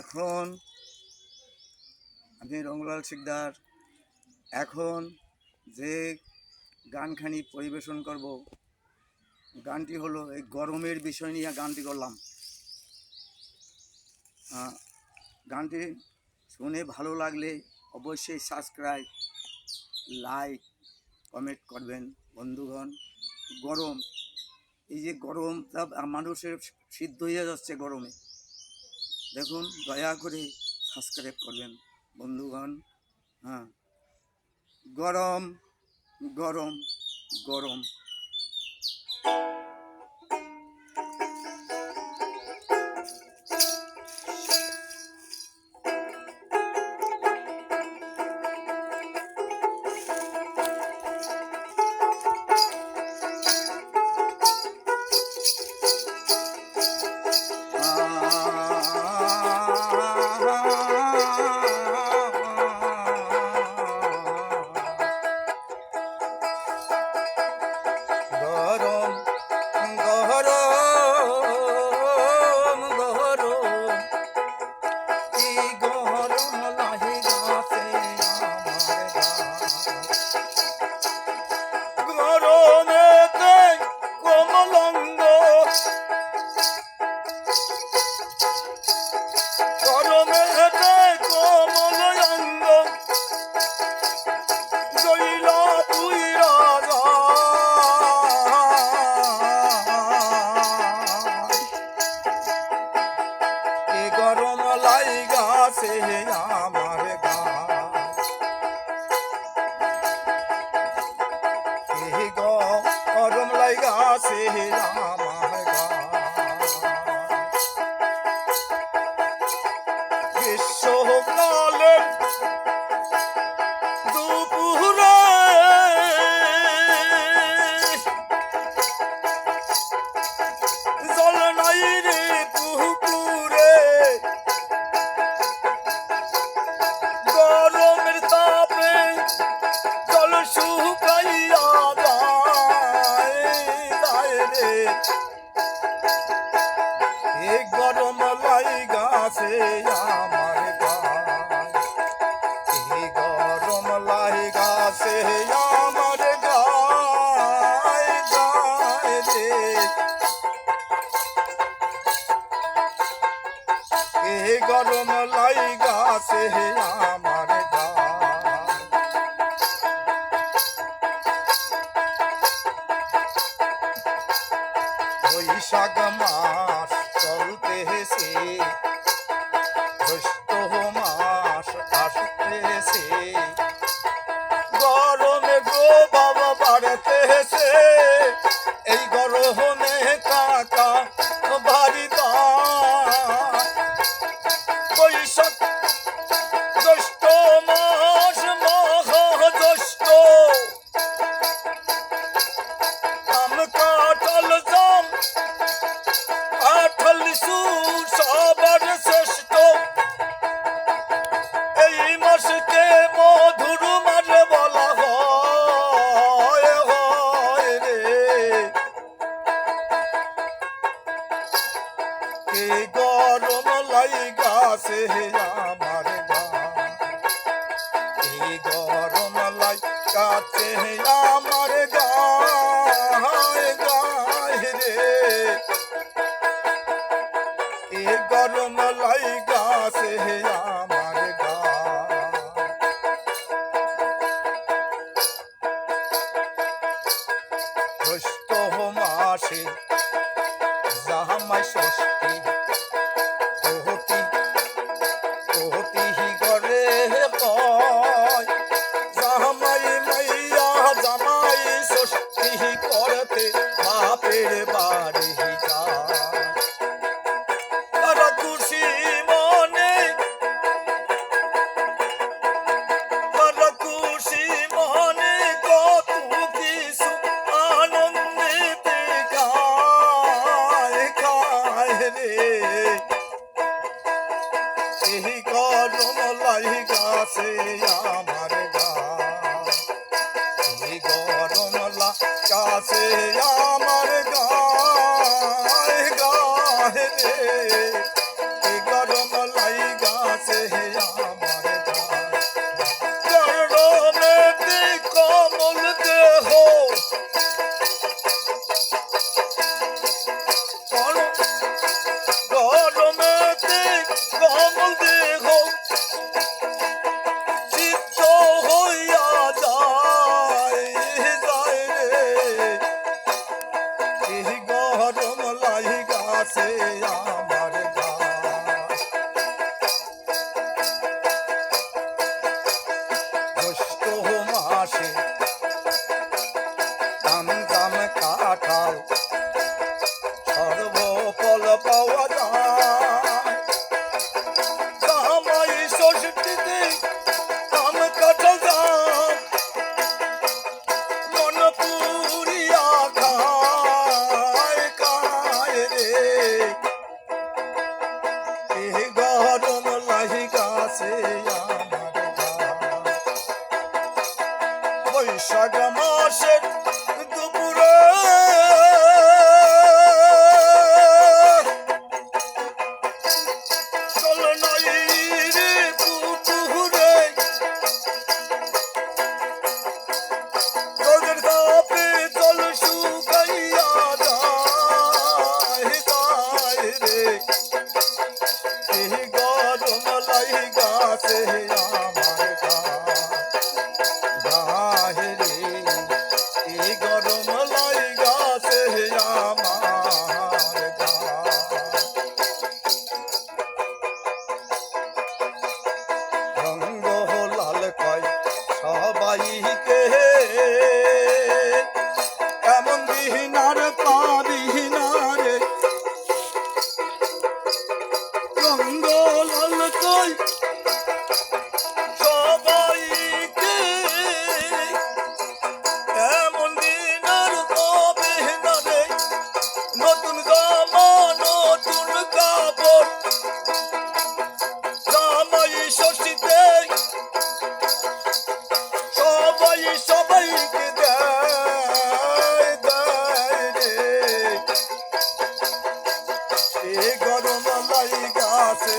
এখন আমি রঙ্গলাল শিকদার। এখন যে গানখানি পরিবেশন করব, গানটি হলো এই গরমের বিষয় নিয়ে গানটি করলাম। গানটি শুনে ভালো লাগলে অবশ্যই সাবস্ক্রাইব লাইক কমেন্ট করবেন। বন্ধুগণ, গরম, এই যে গরম মানুষের সিদ্ধ হয়ে যাচ্ছে গরমে। দেখুন দয়া করে সাবস্ক্রাইব করবেন বন্ধুগণ। হ্যাঁ। গরম গরম গরম। গরম I sailor. আমার গায় গরম লাই গাছে আমার গায় গায় রে। এই গরম লাই গাছে আমার বৈশাখ মাস চলতেছে। fortalecer. এই গরম লাই গাছে আমার গা এই গরম লাই কাছে আমার গায় রে। এ গরম লাই গাছে আমার লাই আমার এই গরম লা আমার গায় গায় রঙ্গ লাল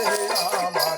এ